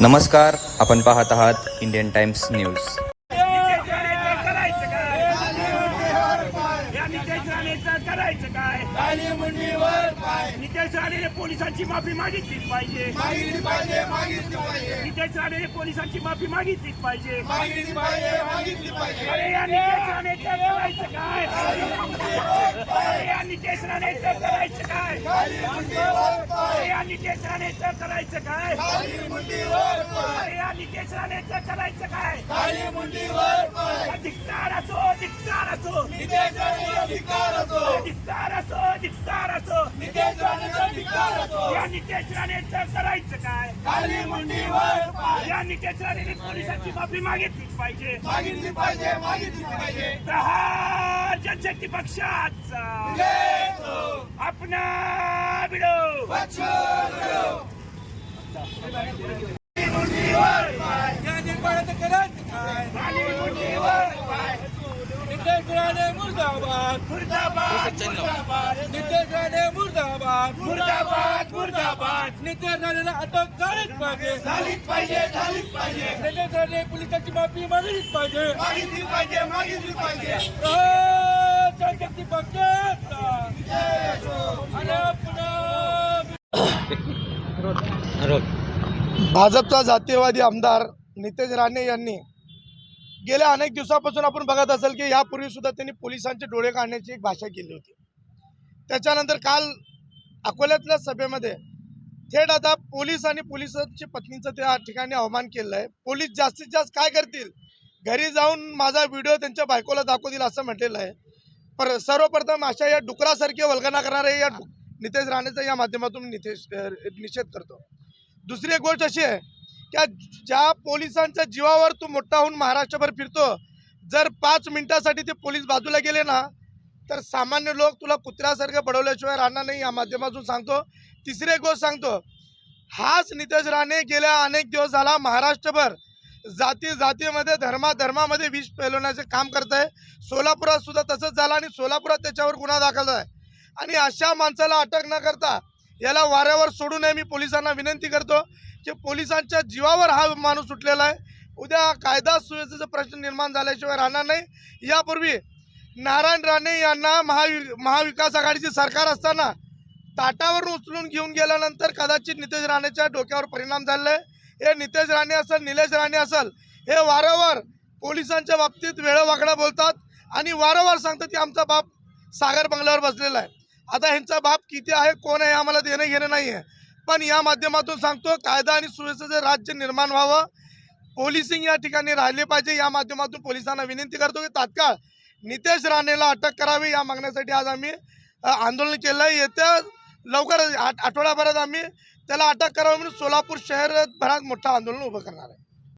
नमस्कार आपण पाहत आहात इंडियन टाइम्स न्यूज नितेश राणेचं करायचं काय नितेश राणेने पोलिसांची माफी मागितलीच पाहिजे. पोलिसांची माफी मागितलीच पाहिजे. अरे या नितेश राणेचं करायचं काय? अरे या नितेश राणेचं करायचं काय? अरे या नितेश राणेचं करायचं काय? अरे या नितेश राणेचं करायचं काय? धिक्कार असो धिक्कार असो. धिक्कार असो. धिक्कार असो या नितेश राणेचं करायचं काय? या नितेश राणेने पोलिसांची माफी मागितलीच पाहिजे मागितली पाहिजे. मागितली पाहिजे प्रहार जनशक्ती पक्षाचा. आपणा बिडो. या निर्माणाचं करायचं काय? नितेश राणे मुर्दाबाद मुर्दाबाद नितेश राणे मुर्दाबाद मुर्दाबाद मुर्दाबाद. नितेश राणेला अटक झालीच पाहिजे. झालीच पाहिजे झालीच पाहिजे. नितेश राणे पोलिसांची माफी मागितलीच पाहिजे. मागितली पाहिजे मागितली पाहिजे. जनशक्ती भाजपचा जातीयवादी आमदार नितेश राणे यांनी गेल्या अनेक दिवसापासून आपण बघत असाल की यापूर्वी सुद्धा त्यांनी पोलिसांचे डोळे काढण्याची एक भाषा केली होती. त्याच्यानंतर काल अकोल्यातल्या सभेमध्ये थेट आता पोलीस आणि पोलिसांची पत्नीचं त्या ठिकाणी अवमान केलं आहे पोलीस जास्तीत जास्त काय करतील? घरी जाऊन माझा व्हिडिओ त्यांच्या बायकोला दाखवतील असं म्हटलेलं आहे. पर सर्वप्रथम अशा या डुकरासारखे वल्गना करणारे या नितेश राणेचा या माध्यमातून नितेश निषेध करतो. दुसरी एक गोष्ट अशी आहे त्या ज्या पोलिसांच्या जीवावर तू मोठा होऊन महाराष्ट्रभर फिरतो जर पाच मिनिटासाठी ते पोलीस बाजूला गेले ना तर सामान्य लोक तुला कुत्र्यासारखं बडवल्याशिवाय राहणार नाही या माध्यमातून सांगतो. तिसरी गोष्ट सांगतो. हाच नितेश राणे गेल्या अनेक दिवस झाला महाराष्ट्रभर जाती जातीमध्ये धर्मा धर्मामध्ये विष पेलवण्याचे काम करत आहे सोलापुरात सुद्धा तसंच झालं आणि सोलापुरात त्याच्यावर गुन्हा दाखल आहे आणि अशा माणसाला अटक न करता याला वाऱ्यावर सोडू नये मी पोलिसांना विनंती करतो की पोलिसांच्या जीवावर हा माणूस सुटलेला आहे. उद्या कायदा सुव्यवस्थेचा प्रश्न निर्माण झाल्याशिवाय राहणार नाही. यापूर्वी नारायण राणे यांना महावि महाविकास आघाडीचे सरकार असताना ताटावरून उचलून घेऊन गेल्यानंतर कदाचित नितेश राणेच्या डोक्यावर परिणाम झालेला आहे. हे नितेश राणे असेल निलेश राणे असेल हे वारंवार पोलिसांच्या बाबतीत वेळवाकडा बोलतात आणि वारंवार सांगतात की आमचा बाप सागर बंगल्यावर बसलेला आहे. आता ह्यांचा बाप किती आहे कोण आहे आम्हाला देणं घेणं नाही आहे पण या माध्यमातून सांगतो कायदा आणि सुव्यवस्थेचं राज्य निर्माण व्हावं पोलिसिंग या ठिकाणी राहिले पाहिजे या माध्यमातून पोलिसांना विनंती करतो की तात्काळ नितेश राणेला अटक करावी या मागण्यासाठी आज आम्ही आंदोलन केलं आहे येत्या लवकरच आठ आठवड्याभरात आम्ही त्याला अटक करावी म्हणून सोलापूर शहरभरात मोठं आंदोलन उभं करणार आहे.